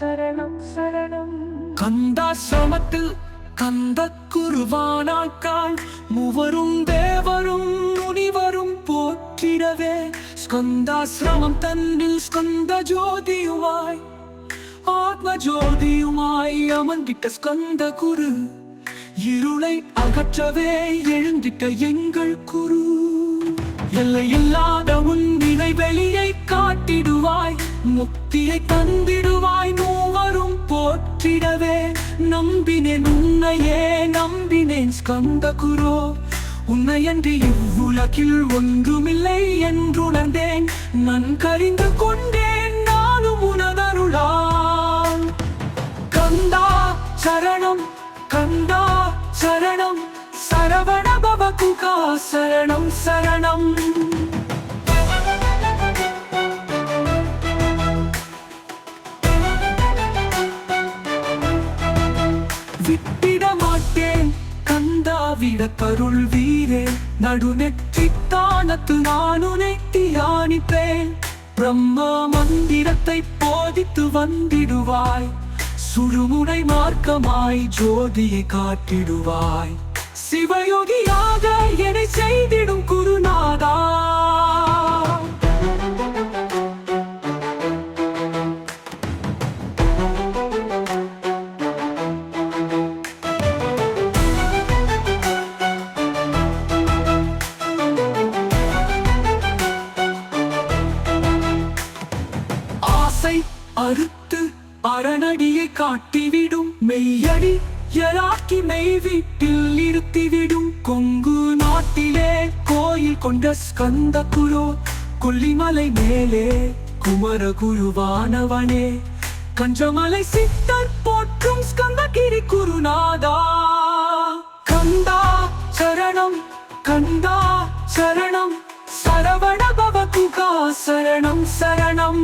சரணம். சரணம் கந்தாசிரமத்தில் கந்த குருவானாக்கான் மூவரும் தேவரும் முனிவரும் போற்றிடவே. ஸ்கந்தாசிரமம் தன்னில் ஸ்கந்த ஜோதியுமாய் ஆத்ம ஜோதியுமாய் அமர்ந்திட்ட ஸ்கந்த குரு. இருளை அகற்றவே எழுந்திட்ட எங்கள் குரு. எல்லையில்லாத உன்னினை வெளியை காட்டிடுவார் முத்தியை தந்திடுவாய் மூவரும் போற்றிடவே. நம்பினேன் உன்னையே நம்பினேன் ஸ்கந்த குரோ உன்னையன்றி இவ்வுலகில் ஒன்றுமில்லை என்றுணர்ந்தேன். நன்கறிந்து கொண்டேன் நானும் உனதருளான் கந்தா சரணம் கந்தா சரணம். சரவண பவகுகா சரணம் சரணம். விட்டிட மாட்டேன் கந்தா விட கருள் வீரே நடுநெற்றி தானத்து நான் உனை தியானிப்பேன் பிரம்மா மந்திரத்தை போதித்து வந்திடுவாய். சுழுமுனை மார்க்கமாய் ஜோதியை காட்டிடுவாய். சிவயோகியாக என்னை செய்திடும் குருநாதா. அறுத்து அரணடியை காட்டிவிடும். மெய்யடி எலாக்கி மெய் வீட்டில் இருத்திவிடும் கொங்கு நாட்டிலே கோயில் கொண்ட ஸ்கந்த குரு கொல்லிமலை மேலே குமர குருவானவனே கஞ்சமலை சித்தர் போற்றும் ஸ்கந்தகிரி குருநாதா. கந்தா சரணம் கந்தா சரணம் சரவண பவ சரணம் சரணம்.